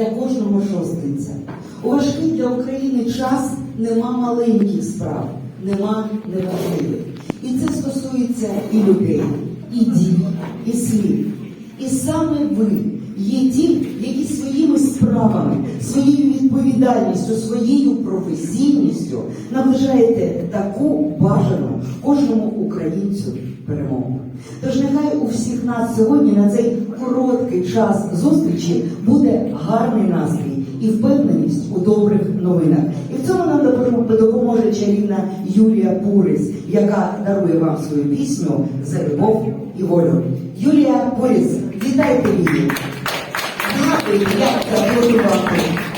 для кожного шостинця. У важкий для України час нема маленьких справ, нема неважливих. І це стосується і людей, і дій, і слів. І саме ви є ті, які своїми справами, своєю відповідальністю, своєю професійністю наближаєте таку бажану кожному українцю перемогу. Тож нехай у всіх нас сьогодні на цей короткий час зустрічі буде гарний настрій і впевненість у добрих новинах. І в цьому нам допоможе- чарівна Юлія Пурис, яка дарує вам свою пісню за любов і волю. Юлія Пурис, вітайте її! Ini yang.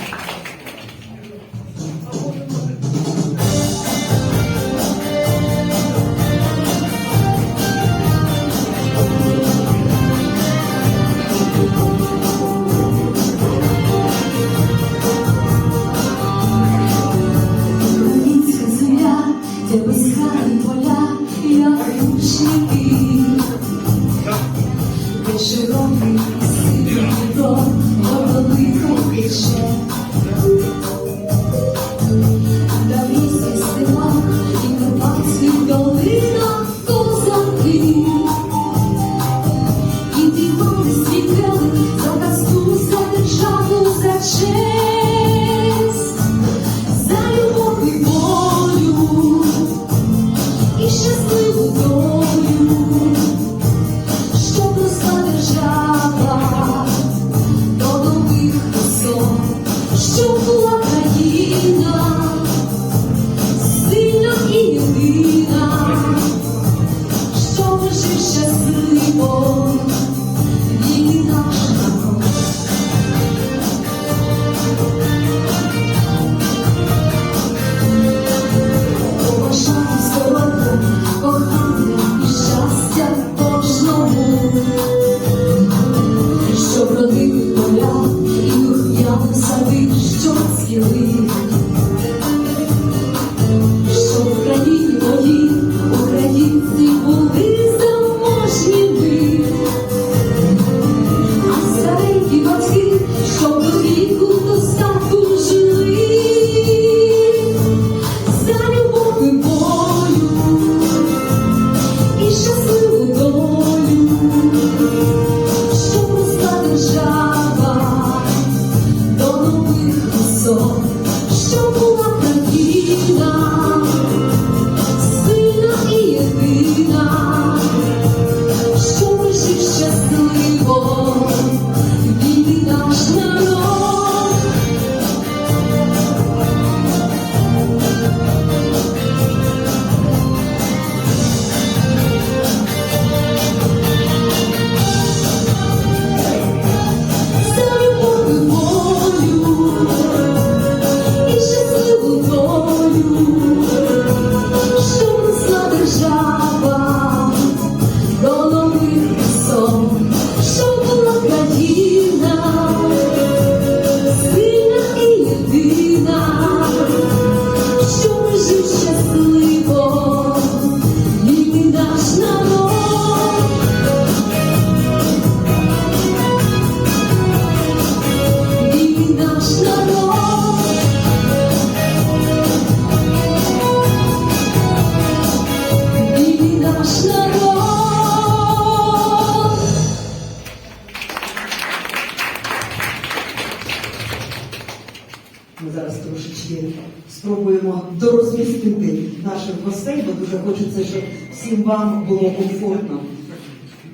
Ми зараз трошечки спробуємо дорозмістити наших гостей, бо дуже хочеться, щоб всім вам було комфортно.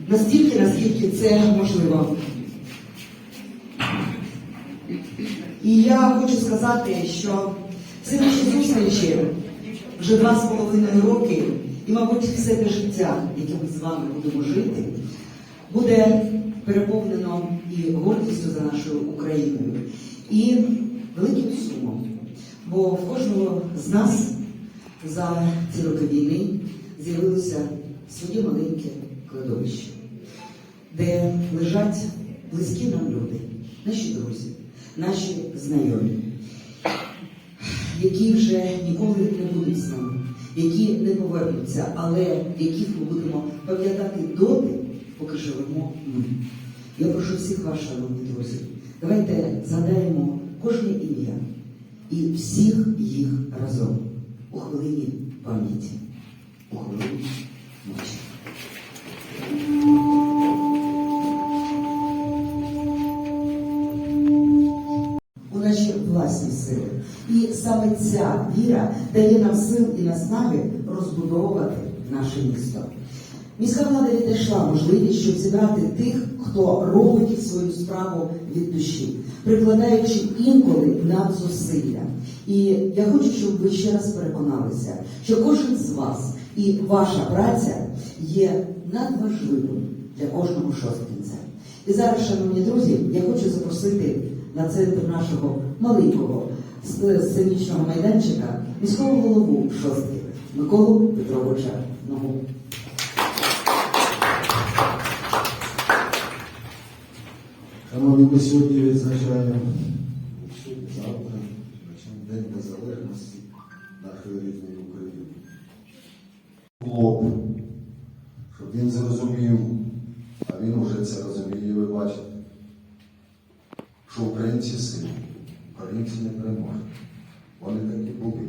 Настільки, наскільки це можливо. І я хочу сказати, що ці наші зустрічі вже два з половиною роки, і, мабуть, все те життя, яке ми з вами будемо жити, буде переповнено і гордістю за нашою Україною. І великим сумом. Бо в кожного з нас за ці роки війни з'явилося своє маленьке кладовище, де лежать близькі нам люди, наші друзі, наші знайомі, які вже ніколи не будуть з нами, які не повернуться, але яких ми будемо пам'ятати доти, поки живемо ми. Я прошу всіх вас, шановні друзі, давайте згадаємо кожне ім'я і всіх їх разом у хвилині пам'яті, у хвилині мовчання. у наші власні сили. І саме ця віра дає нам сил і наснаги розбудовувати наше місто. Міська влада відійшла можливість, щоб зібрати тих, хто робить свою справу від душі, прикладаючи інколи надзусилля. І я хочу, щоб ви ще раз переконалися, що кожен з вас і ваша праця є надважливим для кожного шосткінця. І зараз, шановні друзі, я хочу запросити на центр нашого маленького сценічного майданчика міського голову шостки Миколу Петровича Ногу. Ми сьогодні відзначаємо сьогодні, завтра, День Незалежності нашої рідної України. Б, щоб він зрозумів, а він уже це розуміє, ви бачите, що українці сильні, українці не переможні. Вони такі були,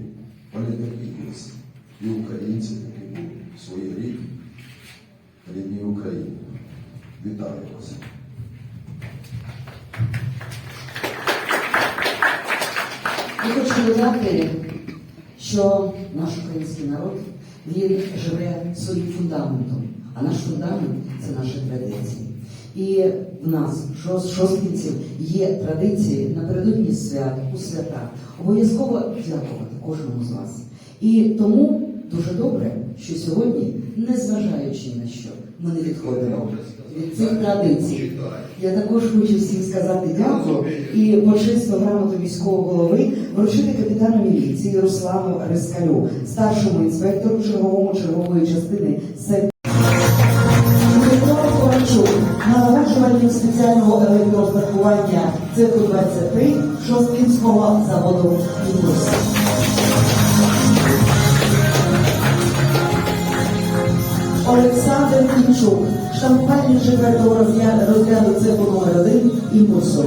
вони такі є. І українці такі були в своїй рідній, рідній Україні. Вітаю вас. Я хочу додати, що наш український народ він живе своїм фундаментом, а наш фундамент це наші традиції. І в нас, шостинців, є традиції напередодні свят, у свята. Обов'язково дякувати кожному з вас. І тому дуже добре, що сьогодні, незважаючи на що, ми не відходимо від цих традицій. Я також хочу всім сказати дякую і почисту грамоту міського голови вручити капітану міліції Руслану Рискалю, старшому інспектору черговому чергової частини СЕП. Ковальчук, спеціального електрострахування цеху 23 Шосткінського заводу «Імпульс». Олександр Кінчук, штампувальник четвертого розряду, цеху номер 1 імпульсу.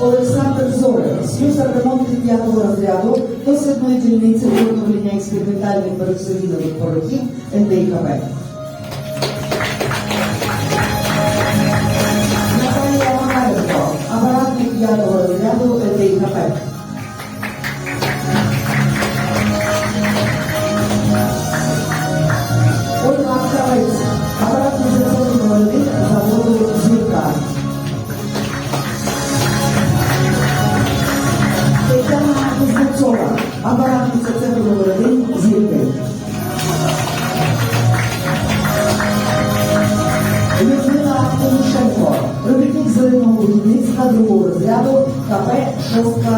Олександр Зорин, слюсар ремонту п'ятого розряду дослідної дільниці виготовлення експериментальних пересолідових порохів НДІКП. Апаратник п'ятого розряду НДІКП. Ольга КП Шостка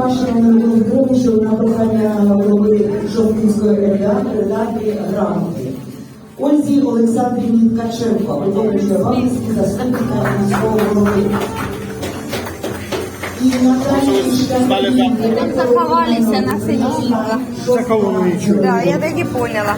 побачила на людині, що на прохання голови Шовківської ради грамоти. Ользі Олександрівні Ткаченко, виконуючи обов'язки заступника міського голови. І Наталії Штанівні. Заховалися на сидінках. Да, я так і поняла.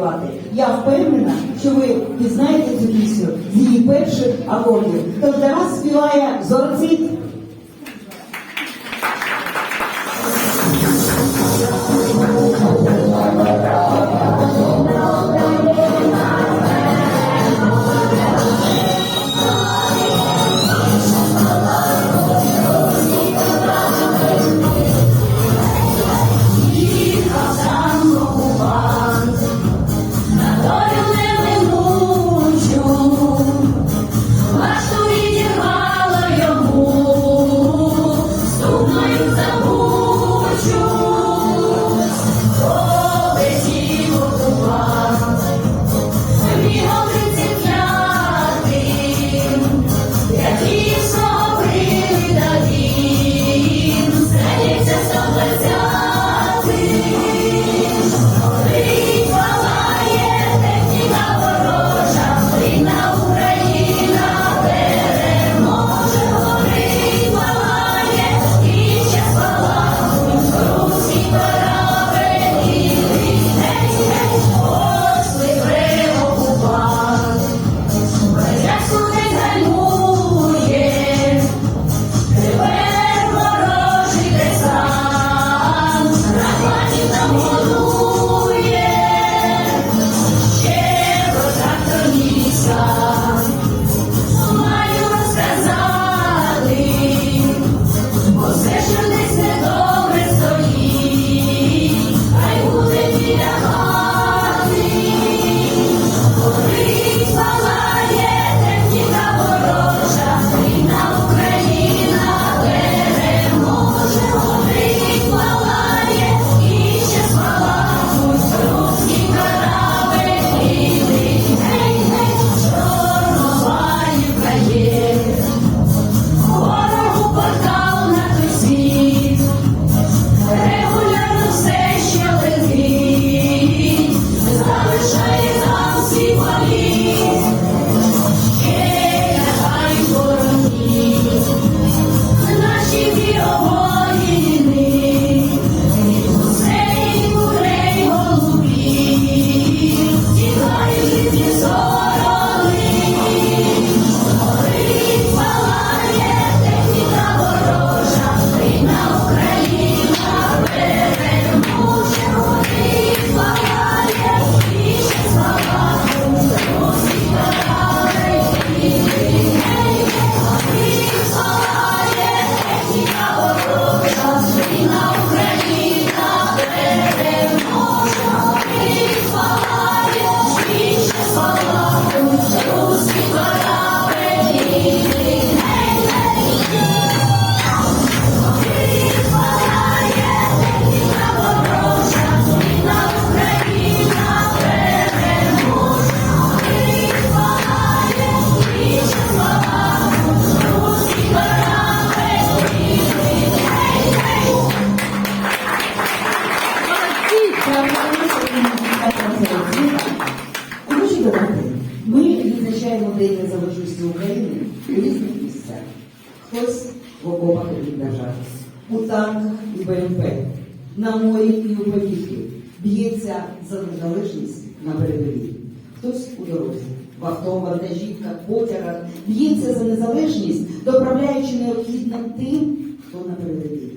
працювати. Я впевнена, що ви пізнаєте цю пісню з її перших акордів. Тож для співає зора. Хтось в окопах бліндажах, у танках і БМП, на морі і у повітрі б'ється за незалежність на передовій. Хтось у дорозі, в авто, вантажівках, потягах б'ється за незалежність, доправляючи необхідне тим, хто на передовій.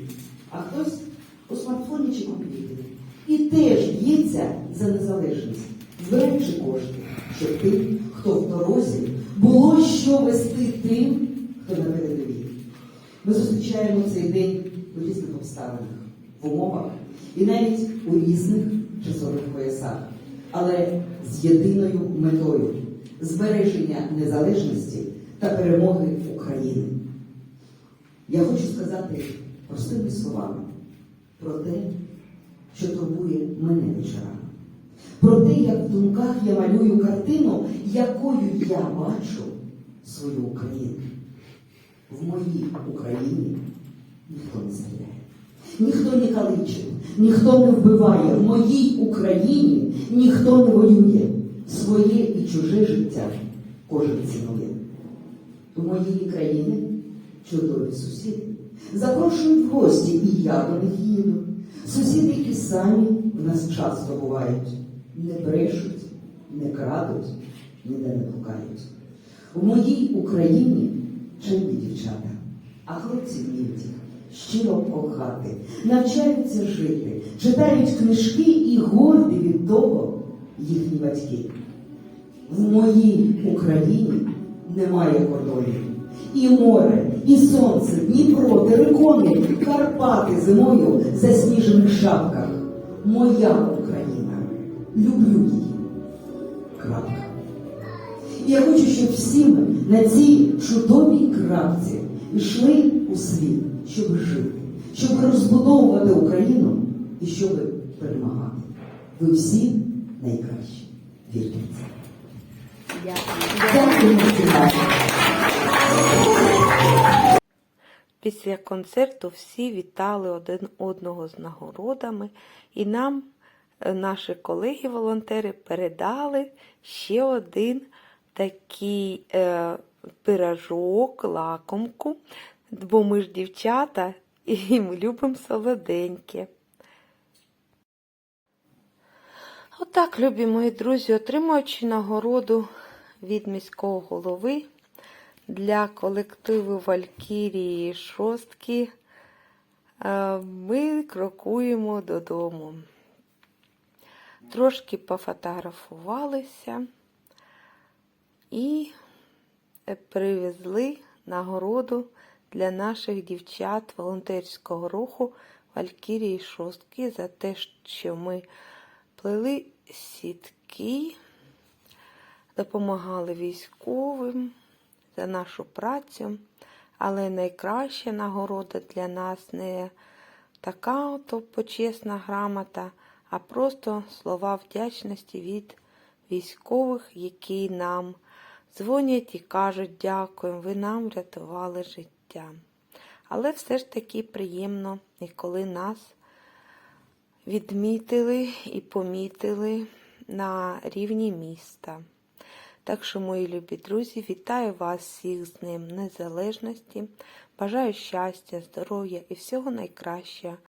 А хтось у смартфоні чи комп'ютері. І теж б'ється за незалежність, збираючи кошти, щоб тим, хто в дорозі, було що вести тим, хто на передовій. Ми зустрічаємо цей день у різних обставинах, в умовах і навіть у різних часових поясах, але з єдиною метою збереження незалежності та перемоги України. Я хочу сказати простими словами про те, що турбує мене вечорами, про те, як в думках я малюю картину, якою я бачу свою Україну. В моїй Україні ніхто не стріляє, ніхто не каличить, ніхто не вбиває. В моїй Україні ніхто не воює. Своє і чуже життя кожен цінує. У моїй країни чудові сусіди. Запрошують в гості, і я до них їду. Сусіди, які самі в нас часто бувають, не брешуть, не крадуть, ніде не пукають. У моїй Україні чемні дівчата, а хлопці вміють щиро кохати, навчаються жити, читають книжки і горді від того їхні батьки. В моїй Україні немає кордонів. І море, і сонце, Дніпро, терикони, Карпати зимою в засніжених шапках. Моя. Люблю її. Крапка. І я хочу, щоб всі ми на цій чудовій крапці йшли у світ, щоб жити, щоб розбудовувати Україну і щоб перемагати. Ви всі найкращі. Вірте в це. Дякую. Після концерту всі вітали один одного з нагородами, і нам наші колеги-волонтери передали ще один такий е, пирожок, лакомку, бо ми ж дівчата і ми любимо солоденьке. Отак, любі мої друзі, отримуючи нагороду від міського голови для колективу Валькірії Шостки, е, ми крокуємо додому. Трошки пофотографувалися і е, привезли нагороду для наших дівчат волонтерського руху Валькірії Шостки за те, що ми плели сітки, допомагали військовим за нашу працю. Але найкраща нагорода для нас не така ото почесна грамота, а просто слова вдячності від військових, які нам дзвонять і кажуть дякуємо, ви нам врятували життя. Але все ж таки приємно, і коли нас відмітили і помітили на рівні міста. Так що, мої любі друзі, вітаю вас всіх з Днем Незалежності. Бажаю щастя, здоров'я і всього найкращого